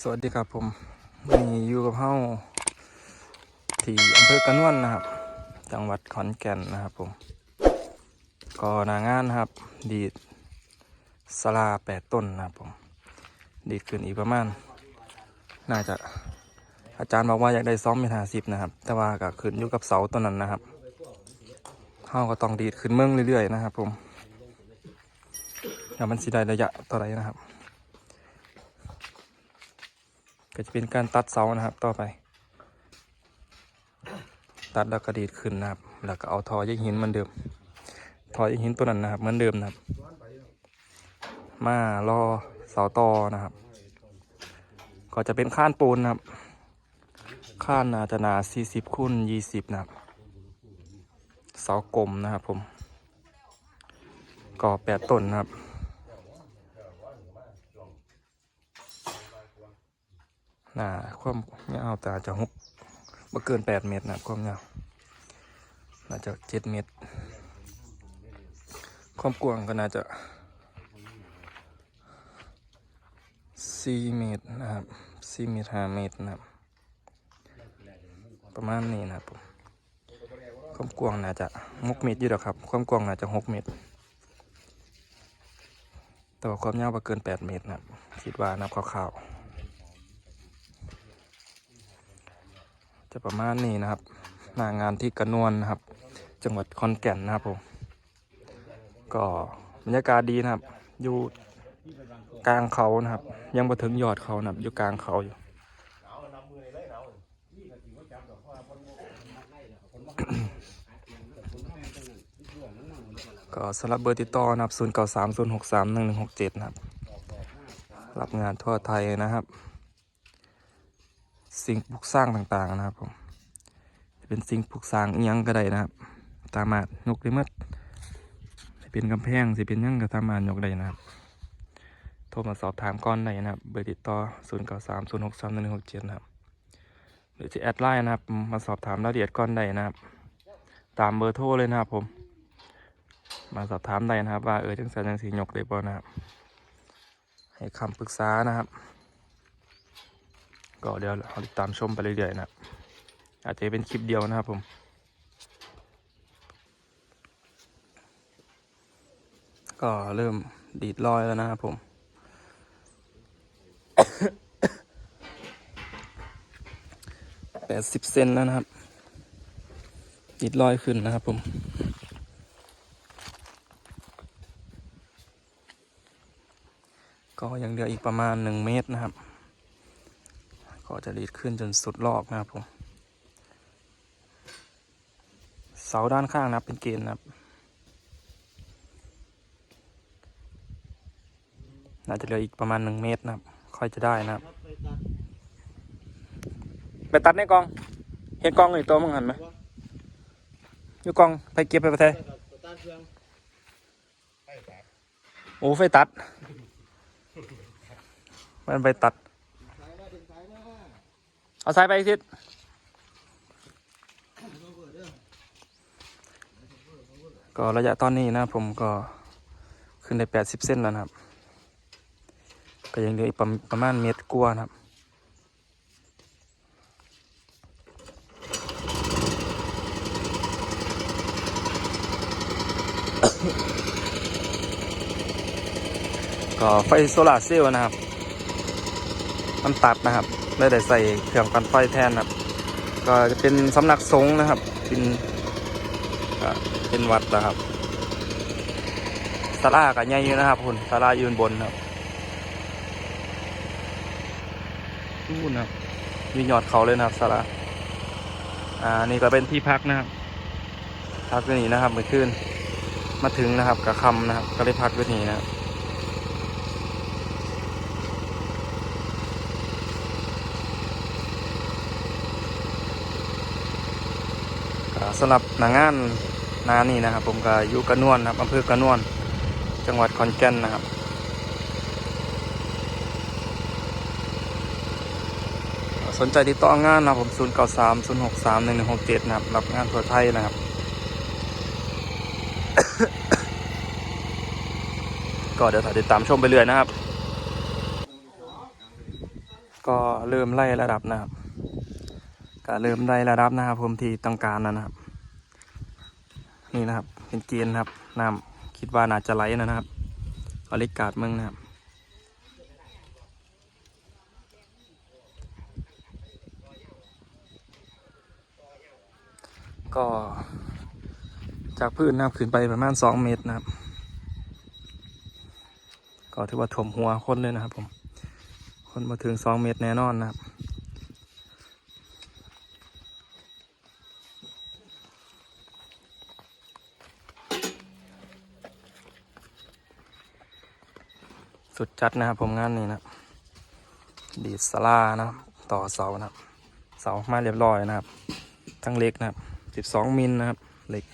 สวัสดีครับผมนี่อยู่กับเฮาที่อำเภอกระนวนนะครับ จังหวัดขอนแก่นนะครับผมก็หนางานนะครับ ดีดสลาแปดต้นนะครับผม ดีดขึ้นอีกประมาณ น่าจะอาจารย์บอกว่าอยากได้ซ้อมเมตรห้าสิบนะครับ แต่ว่าก็ขึ้นอยู่กับเสาต้นนั้นนะครับเฮาก็ต้องดีดขึ้นเมืองเรื่อยๆนะครับ ผมแล้วมันสิได้ระยะต่อไรนะครับ ก็จะเป็นการตัดเสานะครับต่อไป ตัดแล้วก็ดีดขึ้นนะครับ แล้วก็เอาทอยหินเหมือนเดิมทอยหินตัวนั้นนะครับเหมือนเดิมนะครับ มารอเสาตอนะครับ ก็จะเป็นข้านปูนนะครับข้านนาจะหนา40คูณ20นะครับเสากลมนะครับผมก่อแปดต้นนะครับ หนาความยาวแต่อาจจะหกบ่เกินแปดเมตรนะความยาวน่าจะเจ็ดเมตร ความกว้างก็น่าจะสี่เมตรนะครับสี่เมตรห้าเมตรนะครับ ประมาณนี้นะครับผมความกว้างน่าจะหกเมตรอยู่แล้วครับ ความกว้างน่าจะหกเมตรแต่ว่าความยาวบ่เกินแปดเมตรนะครับคิดว่านับคร่าวๆ จะประมาณนี้นะครับ หน้างานที่กระนวนนะครับ จังหวัดขอนแก่นนะครับผมก็บรรยากาศดีนะครับ อยู่กลางเขานะครับ ยังมาถึงยอดเขานะครับ อยู่กลางเขาอยู่ก็สำหรับเบอร์ติดต่อนะครับ 0 9 3 0 6 3 1 1 6 7 นะครับ รับงานทั่วไทยนะครับ สิ่งปลูกสร้างต่างๆนะครับผมจะเป็นสิ่งปลูกสร้างยังก็ได้นะครับ สามารถยกได้หมดจะเป็นกำแพงจะเป็นยังก็สามารถยกได้นะครับ โทรมาสอบถามก่อนได้นะครับ เบอร์ติดต่อ 0 9 3 0 6 3 1 6 7นะครับ หรือจะแอดไลน์นะครับ มาสอบถามรายละเอียดก่อนได้นะครับ ตามเบอร์โทรเลยนะครับผม มาสอบถามได้นะครับ ว่าเออจังสันจังสียกได้บ่นะครับ ให้คำปรึกษานะครับ ก็เดี๋ยวเราติดตามชมไปเรื่อยๆนะครับอาจจะเป็นคลิปเดียวนะครับผมก็เริ่มดีดลอยแล้วนะครับผม แปดสิบเซนแล้วนะครับ ดีดลอยขึ้นนะครับผม ก็ยังเหลืออีกประมาณหนึ่งเมตรนะครับ ก็จะรีดขึ้นจนสุดลอกนะครับผมเสาด้านข้างนับเป็นเกณฑ์นะครับน่าจะเหลืออีกประมาณหนึ่งเมตรนะครับ ค่อยจะได้นะครับ ไปตัดในกอง เห็นกองอยู่ตัวมึงหันไหมอยู่กองไปเก็บไปประเทศโอ้ไฟตัด มันไปตัด เอาสายไปอีกทิศก็ระยะตอนนี้นะผมก็ขึ้นได้แปดสิบเส้นแล้วนะครับ ก็ยังเหลืออีกประมาณเมตรกว่านะครับก็ไฟโซลาร์เซลล์นะครับ มันตัดนะครับ ไม่ได้ใส่เครื่องปั่นไฟแทนนะครับ ก็จะเป็นสำนักสงฆ์นะครับ เป็นเป็นวัดนะครับศาลาก็ใหญ่อยู่นะครับคุณศาลายืนบนครับนู่นนะครับยืนยอดเขาเลยนะครับศาลาอ่านี่ก็เป็นที่พักนะครับพักที่นี่นะครับเมื่อคืนมาถึงนะครับกับคำนะครับ ก็เลยพักที่นี่นะครับ สำหรับหนางานนานี่นะครับ ผมก็อยู่กระนวนครับอำเภอกระนวน จังหวัดขอนแก่นนะครับสนใจติดต่องานนะผม0 9 3 0 6 3 1 1 6 7นะครับ รับงานทั่วไทยนะครับ ก็เดี๋ยวติดตามชมไปเรื่อยนะครับ ก็เริ่มไล่ระดับนะครับ ก็เริ่มไล่ระดับนะครับผมที่ต้องการนะครับ นี่นะครับ เป็นเกณฑ์นครับน้ำคิดว่าน่าจะไหลนะครับเอาเล็กกาดเมืองนะครับก็จากพื้นนะครับขึ้นไปประมาณสองเมตรนะครับ ก็ถือว่าถ่วมหัวคนเลยนะครับผม คนมาถึงสองเมตรแน่นอนนะครับ สุดจัดนะครับผมงานนี้นะดีดสลานะต่อเสานะครับ เสามาเรียบร้อยนะครับ ทั้งเล็กนะครับ 12 มิลนะครับเหล็ก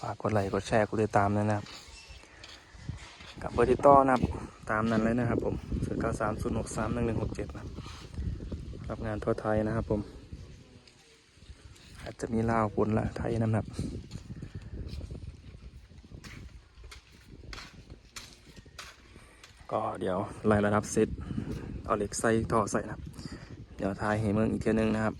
ฝากกดไลค์กดแชร์กดติดตามด้วยนะครับ กับเบอร์ติดต่อนะครับ ตามนั้นเลยนะครับผมศูนย์เก้าสามศูนย์หกสามหนึ่งหนึ่งหกเจ็ดนะครับ รับงานทั่วไทยนะครับผม อาจจะมีลาวปุ่นละไทยนะครับ ก็เดี๋ยวไล่ระดับเซตเอาเหล็กใส่ท่อใส่นะครับ เดี๋ยวทายให้เมืองอีกเทีนึงนะครับ